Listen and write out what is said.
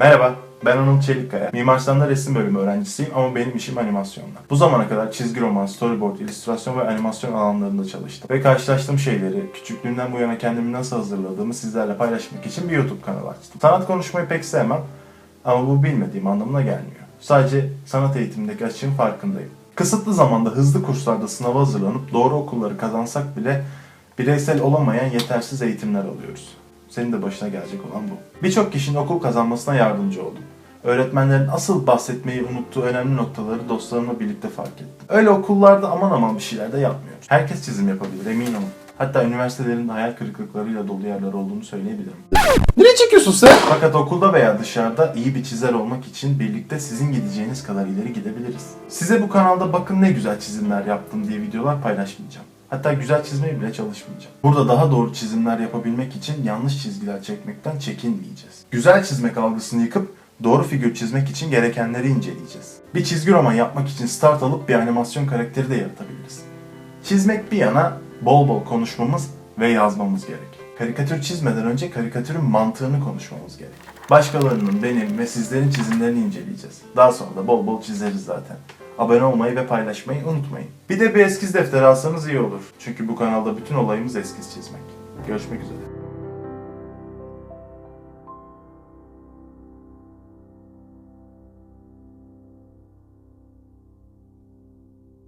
Merhaba, ben Anıl Çelikkaya. Mimar Sinan'da resim bölümü öğrencisiyim ama benim işim animasyonlar. Bu zamana kadar çizgi roman, storyboard, illüstrasyon ve animasyon alanlarında çalıştım. Ve karşılaştığım şeyleri, küçüklüğümden bu yana kendimi nasıl hazırladığımı sizlerle paylaşmak için bir YouTube kanalı açtım. Sanat konuşmayı pek sevmem ama bu bilmediğim anlamına gelmiyor. Sadece sanat eğitimindeki açığın farkındayım. Kısıtlı zamanda hızlı kurslarda sınava hazırlanıp doğru okulları kazansak bile bireysel olamayan yetersiz eğitimler alıyoruz. Senin de başına gelecek olan bu. Birçok kişinin okul kazanmasına yardımcı oldum. Öğretmenlerin asıl bahsetmeyi unuttuğu önemli noktaları dostlarımla birlikte fark ettim. Öyle okullarda aman aman bir şeyler de yapmıyoruz. Herkes çizim yapabilir emin olun. Hatta üniversitelerin hayal kırıklıklarıyla dolu yerler olduğunu söyleyebilirim. Nereye çekiyorsun sen? Fakat okulda veya dışarıda iyi bir çizer olmak için birlikte sizin gideceğiniz kadar ileri gidebiliriz. Size bu kanalda bakın ne güzel çizimler yaptım diye videolar paylaşmayacağım. Hatta güzel çizmeye bile çalışmayacağım. Burada daha doğru çizimler yapabilmek için yanlış çizgiler çekmekten çekinmeyeceğiz. Güzel çizmek algısını yıkıp doğru figür çizmek için gerekenleri inceleyeceğiz. Bir çizgi roman yapmak için start alıp bir animasyon karakteri de yaratabiliriz. Çizmek bir yana bol bol konuşmamız ve yazmamız gerek. Karikatür çizmeden önce karikatürün mantığını konuşmamız gerek. Başkalarının, benim ve sizlerin çizimlerini inceleyeceğiz. Daha sonra da bol bol çizeriz zaten. Abone olmayı ve paylaşmayı unutmayın. Bir de bir eskiz defteri alsanız iyi olur. Çünkü bu kanalda bütün olayımız eskiz çizmek. Görüşmek üzere.